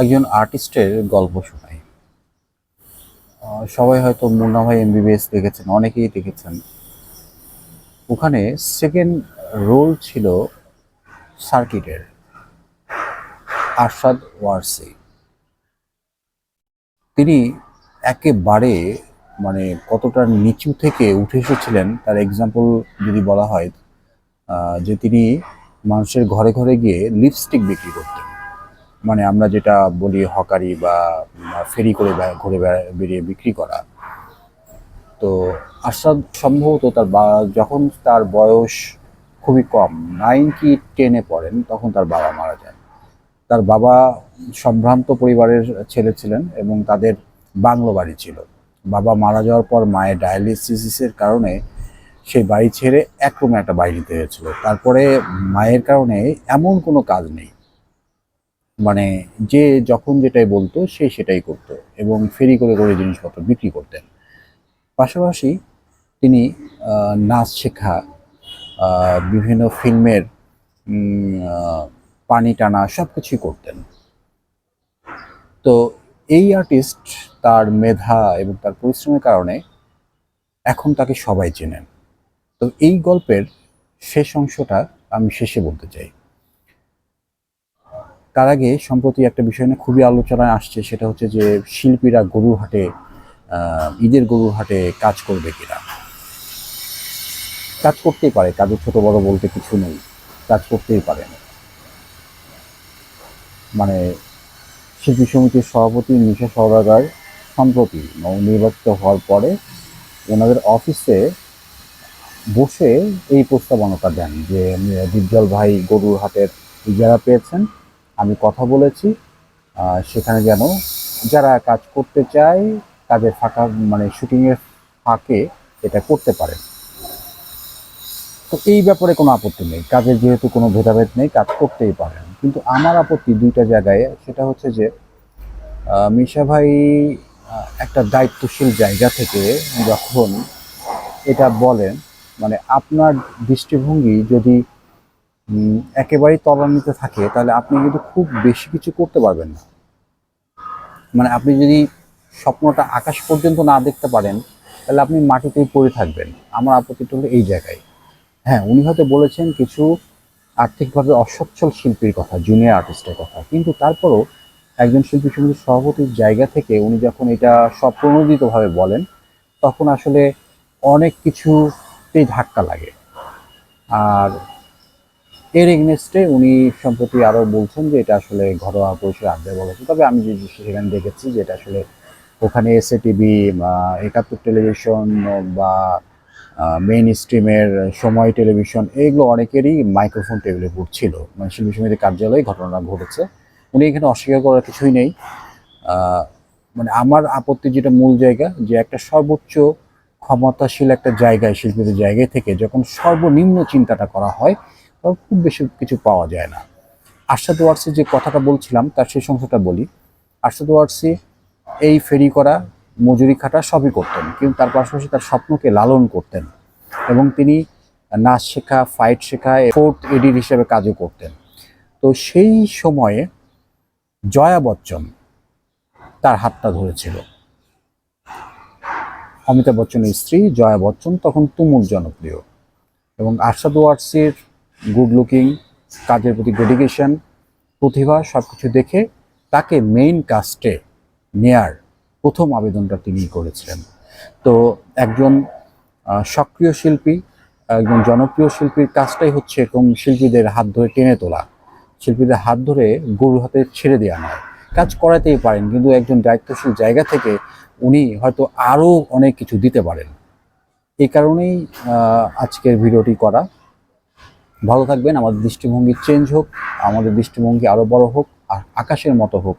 একজন আর্টিস্টের গল্প শোনাই। সবাই হয়তো মুন্না ভাই এমবিবিএস দেখেছেন, অনেকেই দেখেছেন। ওখানে সেকেন্ড রোল ছিল সার্কিটের, আরশাদ ওয়ারসি। তিনি একেবারে মানে কতটা নিচু থেকে উঠে এসেছিলেন, তার এক্সাম্পল যদি বলা হয় যে তিনি মানুষের ঘরে ঘরে গিয়ে লিপস্টিক বিক্রি করতেন। মানে আমরা যেটা বলি হকারি বা ফেরি করে ঘুরে বেরিয়ে বিক্রি করা। তো আসাদ সম্ভবত তার বা, যখন তার বয়স খুবই কম নাইন কি টেনে পড়েন, তখন তার বাবা মারা যান। তার বাবা সম্ভ্রান্ত পরিবারের ছেলে ছিলেন এবং তাদের বাংলো বাড়ি ছিল। বাবা মারা যাওয়ার পর মায়ের ডায়ালিসিসের কারণে সেই বাড়ি ছেড়ে এক রুমে একটা বাড়ি নিতে হয়েছিল তারপরে মায়ের কারণে এমন কোনো কাজ নেই। মানে যে যখন যেটাই বলতো, সে সেটাই করতো এবং ফেরি করে করে জিনিসপত্র বিক্রি করতেন। পাশাপাশি তিনি নাচ শেখা বিভিন্ন ফিল্মের পানি টানা সব কিছুই করতেন। তো এই আর্টিস্ট তার মেধা এবং তার পরিশ্রমের কারণে এখন তাকে সবাই চেনেন। তো এই গল্পের শেষ অংশটা আমি শেষে বলতে চাই। তার আগে সম্প্রতি একটা বিষয় নিয়ে খুবই আলোচনায় আসছে, সেটা হচ্ছে যে শিল্পীরা গরুর হাটে ঈদের গরুর হাটে কাজ করবে কিনা। কাজ করতেই পারে কাজে ছোট বড় বলতে কিছু নেই, কাজ করতেই পারেন মানে শিল্পী সমিতির সভাপতি নিশা সওদাগার সম্প্রতি নবনির্বাচিত হওয়ার পরে ওনাদের অফিসে বসে এই প্রস্তাবনাটা দেন যে ডিপজল ভাই গরুর হাটের ইজারা পেয়েছেন আমি কথা বলেছি সেখানে যেন যারা কাজ করতে চায় কাজের ফাঁকা মানে শুটিংয়ের ফাঁকে এটা করতে পারেন তো এই ব্যাপারে কোনো আপত্তি নেই। কাজের যেহেতু কোনো ভেদাভেদ নেই, কাজ করতেই পারেন। কিন্তু আমার আপত্তি দুইটা জায়গায়, সেটা হচ্ছে যে মিশা ভাই একটা দায়িত্বশীল জায়গা থেকে যখন এটা বলেন মানে আপনার দৃষ্টিভঙ্গি যদি একেবারেই তলানিতে থাকে, তাহলে আপনি কিন্তু খুব বেশি কিছু করতে পারবেন না। মানে আপনি যদি স্বপ্নটা আকাশ পর্যন্ত না দেখতে পারেন, তাহলে আপনি মাটিতেই পড়ে থাকবেন। আমার আপত্তিটা হলো এই জায়গায়। হ্যাঁ উনি হয়তো বলেছেন কিছু আর্থিকভাবে অসচ্ছল শিল্পীর কথা জুনিয়র আর্টিস্টের কথা। কিন্তু তারপরও একজন শিল্পী সমিতির সভাপতির জায়গা থেকে উনি যখন এটা স্বপ্রণোদিতভাবে বলেন, তখন আসলে অনেক কিছুতেই ধাক্কা লাগে। আর এর এগনেস্টে উনি সম্প্রতি আরও বলছেন যে এটা আসলে ঘরোয়া পরিসরে আড্ডায় বলেছে তবে আমি যে সেখানে দেখেছি যে এটা আসলে ওখানে এসএ টিভি একাত্তর টেলিভিশন বা মেইন স্ট্রিমের সময় টেলিভিশন এগুলো অনেকেরই মাইক্রোফোন টেবিলে ছিল মানে শিল্পী সমিতির কার্যালয়ে ঘটনা ঘটেছে। উনি এখানে অস্বীকার করার কিছুই নেই। মানে আমার আপত্তি যেটা মূল জায়গা যে একটা সর্বোচ্চ ক্ষমতাশীল একটা জায়গায়, শিল্পীদের জায়গায় থেকে যখন সর্বনিম্ন চিন্তাটা করা হয় খুব বেশি কিছু পাওয়া যায় না। আরশাদ ওয়ার্সি যে কথাটা বলছিলাম, তার সেই অংশটা বলি। আরশাদ ওয়ার্সি এই ফেরি করা, মজুরি খাটা সবই করতেন, কিন্তু তার পাশাপাশি তার স্বপ্নকে লালন করতেন এবং তিনি নাচ শেখা ফাইট শেখা ফোর্থ এডির হিসেবে কাজও করতেন। তো সেই সময়ে জয়া বচ্চন তার হাতটা ধরেছিল। অমিতাভ বচ্চনের স্ত্রী জয়া বচ্চন তখন তুমুল জনপ্রিয় এবং আরশাদ ওয়ার্সির গুড লুকিং কাজের প্রতি ডেডিকেশন প্রতিভা সব কিছু দেখে তাকে মেইন কাস্টে নেয়ার প্রথম আবেদনটা তিনি করেছিলেন। তো একজন সক্রিয় শিল্পী, একজন জনপ্রিয় শিল্পীর কাজটাই হচ্ছে এরকম শিল্পীদের হাত ধরে টেনে তোলা। শিল্পীদের হাত ধরে গরুর হাতে ছেড়ে দেওয়া নয়। কাজ করাতেই পারেন, কিন্তু একজন দায়িত্বশীল জায়গা থেকে উনি হয়তো আরও অনেক কিছু দিতে পারেন। এই কারণেই আজকের ভিডিওটি করা। ভালো থাকবেন, আমাদের দৃষ্টিভঙ্গি চেঞ্জ হোক, আমাদের দৃষ্টিভঙ্গি আরও বড় হোক, আর আকাশের মতো হোক।